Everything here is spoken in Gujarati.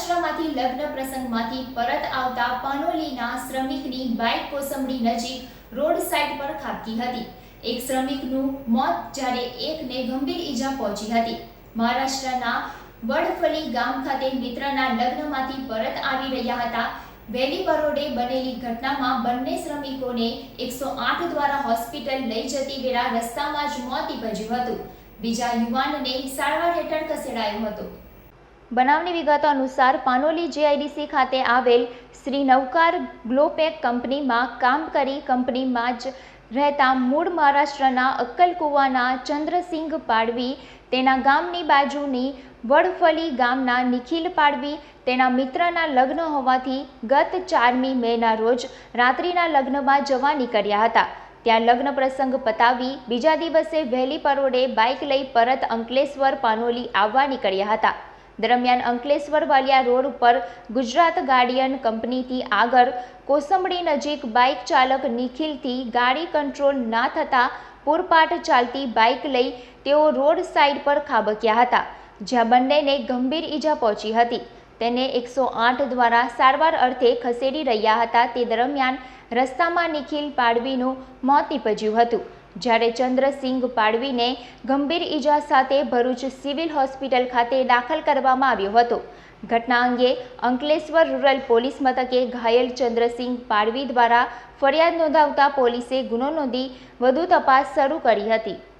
મહારાષ્ટ્રમાંથી લગ્ન પ્રસંગમાંથી પરત આવતા પાનોલીના શ્રમિકની બાઇક કોસંબડી નજીક રોડ સાઇડ પર ખાબકી હતી. એક શ્રમિકનું મોત જ્યારે એકને ગંભીર ઈજા પહોંચી હતી. મહારાષ્ટ્રના વડફલી ગામ ખાતે મિત્રના લગ્નમાંથી પરત આવી રહ્યા હતા. વેલી બરોડે બનેલી ઘટનામાં બંને શ્રમિકોને એકસો આઠ દ્વારા હોસ્પિટલ લઈ જતી વેળા રસ્તામાં જ મોત નીપજ્યું હતું. બીજા યુવાનને સારવાર હેઠળ ખસેડાયો હતો. બનાવની વિગતો અનુસાર પાનોલી જીઆઈડીસી ખાતે આવેલ શ્રી નવકાર ગ્લોપેક કંપનીમાં કામ કરી કંપનીમાં જ રહેતા મૂળ મહારાષ્ટ્રના અક્કલકુવાના ચંદ્રસિંહ પાડવી, તેના ગામની બાજુની વડફલી ગામના નિખિલ પાડવી, તેના મિત્રના લગ્ન હોવાથી ગત ચારમી મેના રોજ રાત્રિના લગ્નમાં જવા નીકળ્યા હતા. ત્યાં લગ્ન પ્રસંગ પતાવી બીજા દિવસે વહેલી પરોડે બાઇક લઈ પરત અંકલેશ્વર પાનોલી આવવા નીકળ્યા હતા. દરમિયાન અંકલેશ્વર વાલિયા રોડ ઉપર ગુજરાત ગાર્ડિયન કંપનીથી આગળ કોસંબડી નજીક બાઇક ચાલક નિખિલથી ગાડી કંટ્રોલ ના થતાં પૂરપાટ ચાલતી બાઇક લઈ તેઓ રોડ સાઇડ પર ખાબક્યા હતા, જ્યાં બંનેને ગંભીર ઈજા પહોંચી હતી. તેને એકસો આઠ દ્વારા સારવાર અર્થે ખસેડી રહ્યા હતા. તે દરમિયાન રસ્તામાં નિખિલ પાડવીનું મોત નીપજ્યું હતું. જ્યારે ચંદ્રસિંહ પાડવીને ગંભીર ઈજા સાથે ભરૂચ સિવિલ હોસ્પિટલ ખાતે દાખલ કરવામાં આવ્યો હતો. ઘટના અંગે અંકલેશ્વર રૂરલ પોલીસ મથકે ઘાયલ ચંદ્રસિંહ પાડવી દ્વારા ફરિયાદ નોંધાવતા પોલીસે ગુનો નોંધી વધુ તપાસ શરૂ કરી હતી.